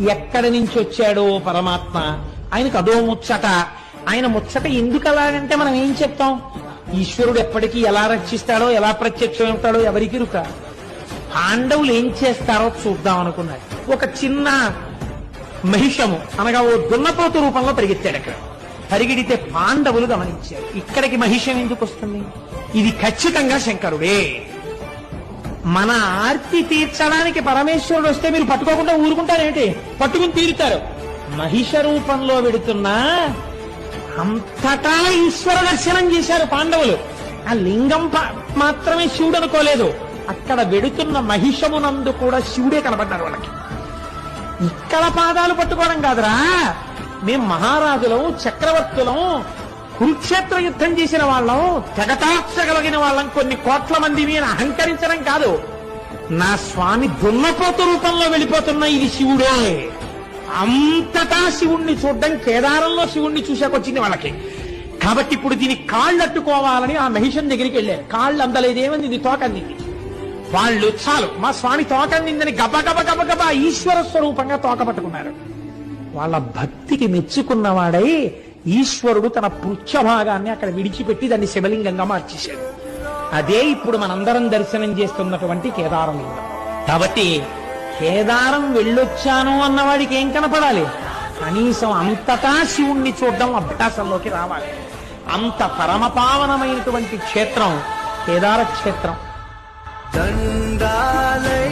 ఎక్కడి నుంచి వచ్చాడో పరమాత్మ? ఆయనకు అదో ముచ్చట. ఆయన ముచ్చట ఎందుకు అలాగంటే మనం ఏం చెప్తాం? ఈశ్వరుడు ఎప్పటికీ ఎలా రక్షిస్తాడో ఎలా ప్రత్యక్షమవుతాడో ఎవరికి రుక పాండవులు ఏం చేస్తారో చూద్దాం అనుకున్నాడు ఒక చిన్న మహిషము అనగా ఓ దున్నపోతు రూపంలో పరిగెత్తాడు అక్కడ. పరిగెడితే పాండవులు గమనించారు. ఇక్కడికి మహిషం ఎందుకు వస్తుంది? ఇది ఖచ్చితంగా శంకరుడే. మన ఆర్తి తీర్చడానికి పరమేశ్వరుడు వస్తే మీరు పట్టుకోకుండా ఊరుకుంటారేంటి? పట్టుకుని తీరుతారు. మహిష రూపంలో వెడుతున్నా అంతటా ఈశ్వర దర్శనం చేశారు పాండవులు. ఆ లింగం ప- మాత్రమే శివుడు అనుకోలేదు. అక్కడ వెడుతున్న మహిషమునందు కూడా శివుడే కనబడ్డారు వాళ్ళకి. ఇక్కడ పాదాలు పట్టుకోవడం కాదురా. మేం మహారాజులం చక్రవర్తులం కురుక్షేత్ర యుద్ధం చేసిన వాళ్ళం తెగటార్చగలిగిన వాళ్ళం కొన్ని కోట్ల మంది అని అహంకరించడం కాదు. నా స్వామి దున్నపోత రూపంలో వెళ్ళిపోతున్న ఇది శివుడే. అంతటా శివుణ్ణి చూడడం కేదారంలో శివుణ్ణి చూశాకొచ్చింది వాళ్ళకి. కాబట్టి ఇప్పుడు దీని కాళ్ళు అట్టుకోవాలని ఆ మహిషన్ దగ్గరికి వెళ్ళారు. కాళ్ళు అందలేదేమంది ఇది తోకందింది వాళ్ళు చాలు మా స్వామి తోకందిందని గబ గబ గబ గబ ఈశ్వర స్వరూపంగా తోక పట్టుకున్నారు. వాళ్ళ భక్తికి మెచ్చుకున్నవాడై ఈశ్వరుడు తన పృచ్ఛభాగాన్ని అక్కడ విడిచిపెట్టి దాన్ని శివలింగంగా మార్చేశాడు. అదే ఇప్పుడు మనందరం దర్శనం చేస్తున్నటువంటి కేదారలింగం. కాబట్టి కేదారం వెళ్ళొచ్చాను అన్నవాడికి ఏం కనపడాలి? కనీసం అంతటా శివుణ్ణి చూడడం అభ్యాసంలోకి రావాలి. అంత పరమపావనమైనటువంటి క్షేత్రం కేదార క్షేత్రం దండాలై